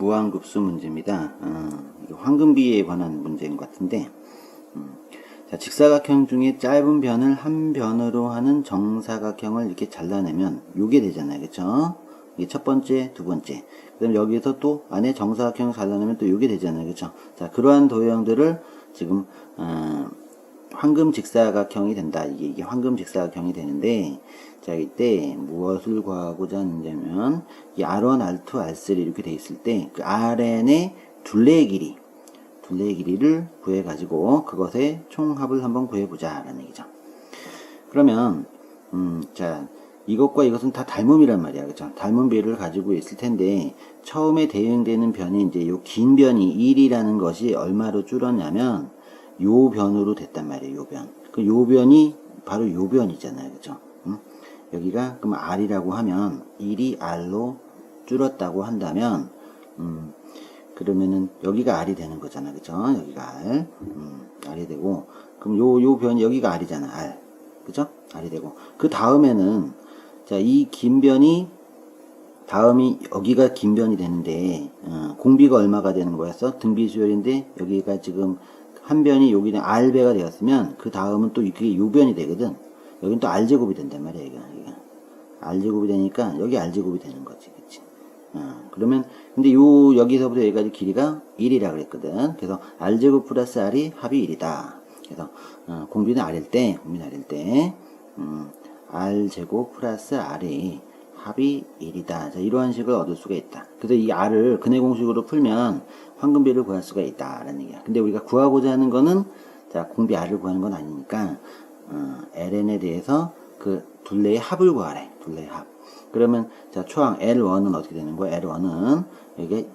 무한급수 문제입니다. 어, 황금비에 관한 문제인 것 같은데, 음, 자, 직사각형 중에 짧은 변을 한 변으로 하는 정사각형을 이렇게 잘라내면 요게 되잖아요. 그쵸? 이게 첫 번째, 두 번째. 그 다음에 여기에서 또 안에 정사각형을 잘라내면 또 요게 되잖아요. 그쵸? 자, 그러한 도형들을 지금, 어, 황금 직사각형이 된다. 이게, 이게 황금 직사각형이 되는데, 자, 이때 무엇을 구하고자 하냐면, 이 R1, R2, R3 이렇게 돼 있을 때, 그 RN의 둘레의 길이, 둘레의 길이를 구해가지고, 그것의 총합을 한번 구해보자. 라는 얘기죠. 그러면, 음, 자, 이것과 이것은 다 닮음이란 말이야. 그죠? 닮은 비를 가지고 있을 텐데, 처음에 대응되는 변이 이제 요 긴 변이 1이라는 것이 얼마로 줄었냐면, 요 변으로 됐단 말이에요. 요 변. 그 요 변이 바로 요 변이잖아요. 그죠? 음? 여기가 그럼 R이라고 하면 1이 R로 줄었다고 한다면 음, 그러면은 여기가 R이 되는 거잖아. 그죠? 여기가 R. 음, R이 되고 그럼 요 요 변이 여기가 R이잖아. R. 그죠? R이 되고 그 다음에는 자, 이 긴 변이 다음이 여기가 긴 변이 되는데 어, 공비가 얼마가 되는 거였어? 등비 수열인데 여기가 지금 한 변이 여기는 R배가 되었으면 그 다음은 또 이게 요 변이 되거든. 여긴 또 R제곱이 된단 말이야, 이거. 이거. R제곱이 되니까 여기 R제곱이 되는 거지, 그치? 어, 그러면 근데 요 여기서부터 여기까지 길이가 1이라 그랬거든. 그래서 R제곱 플러스 R이 합이 1이다. 그래서 어, 공비는 R일 때, 공비는 R일 때 음, R제곱 플러스 R이 합이 1이다. 자, 이러한 식을 얻을 수가 있다. 그래서 이 R을 근해 공식으로 풀면 황금비를 구할 수가 있다라는 얘기야. 근데 우리가 구하고자 하는 거는 자, 공비 R을 구하는 건 아니니까 어, LN에 대해서 그 둘레의 합을 구하래. 둘레의 합. 그러면 자, 초항 L1은 어떻게 되는 거야? L1은 이게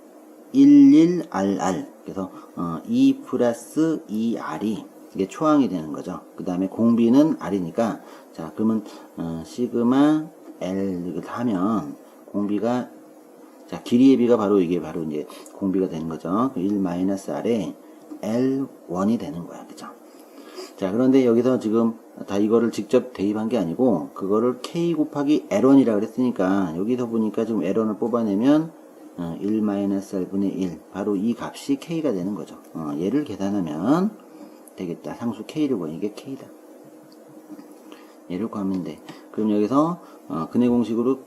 11RR. 그래서 어, 2 플러스 2R이 이게 초항이 되는 거죠. 그 다음에 공비는 R이니까 자, 그러면 어, 시그마 L 이걸 하면 공비가 자 길이의 비가 바로 이게 바로 이제 공비가 되는 거죠. 1 마이너스 R에 L1이 되는 거야, 그죠? 자 그런데 여기서 지금 다 이거를 직접 대입한 게 아니고 그거를 K 곱하기 L1이라 그랬으니까 여기서 보니까 지금 L1을 뽑아내면 어, 1 마이너스 R분의 1 바로 이 값이 K가 되는 거죠. 어, 얘를 계산하면 되겠다. 상수 K를 구하는 게 K다. 얘를 구하면 돼. 그럼 여기서 어, 근해 공식으로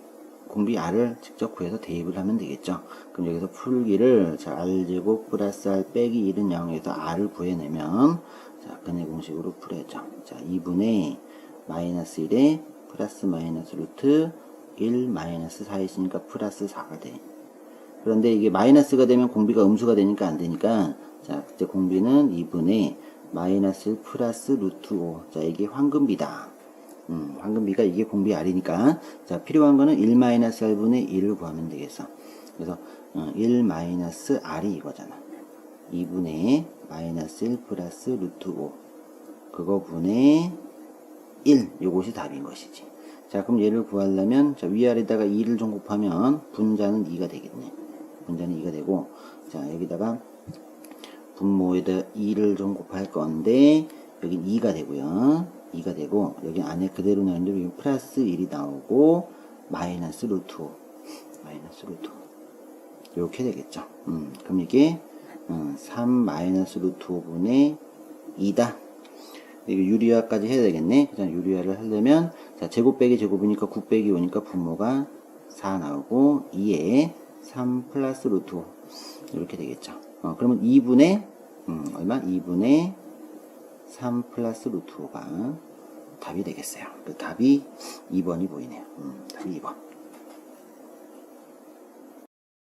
공비 R을 직접 구해서 대입을 하면 되겠죠. 그럼 여기서 풀기를 자, R제곱 플러스 R 빼기 1은 0에서 R을 구해내면 자, 근해 공식으로 풀어야죠. 자, 2분의 마이너스 1에 플러스 마이너스 루트 1 마이너스 4 있으니까 플러스 4가 돼. 그런데 이게 마이너스가 되면 공비가 음수가 되니까 안 되니까 자, 그때 공비는 2분의 마이너스 1 플러스 루트 5. 자, 이게 황금비다. 음, 황금비가 이게 공비 R이니까. 자 필요한 거는 1 마이너스 R분의 1을 구하면 되겠어. 그래서 어, 1 마이너스 R이 이거잖아. 2분의 마이너스 1 플러스 루트 5 그거 분의 1 요것이 답인 것이지. 자 그럼 얘를 구하려면 자 위아래다가 2를 좀 곱하면 분자는 2가 되겠네. 분자는 2가 되고 자 여기다가 분모에다 2를 좀 곱할 건데 여긴 2가 되고요 2가 되고 여기 안에 그대로 나오는데 플러스 1이 나오고 마이너스 루트 5 마이너스 루트 5 이렇게 되겠죠. 음, 그럼 이게 음, 3 마이너스 루트 5분의 2다. 이거 유리화까지 해야 되겠네. 그냥 유리화를 하려면 자 제곱 빼기 제곱이니까 9 빼기 5니까 분모가 4 나오고 2에 3 플러스 루트 5 이렇게 되겠죠. 어, 그러면 2분의 음, 얼마? 2분의 3 플러스 루트 5가 답이 되겠어요. 그 답이 2번이 보이네요. 음, 답이 2번.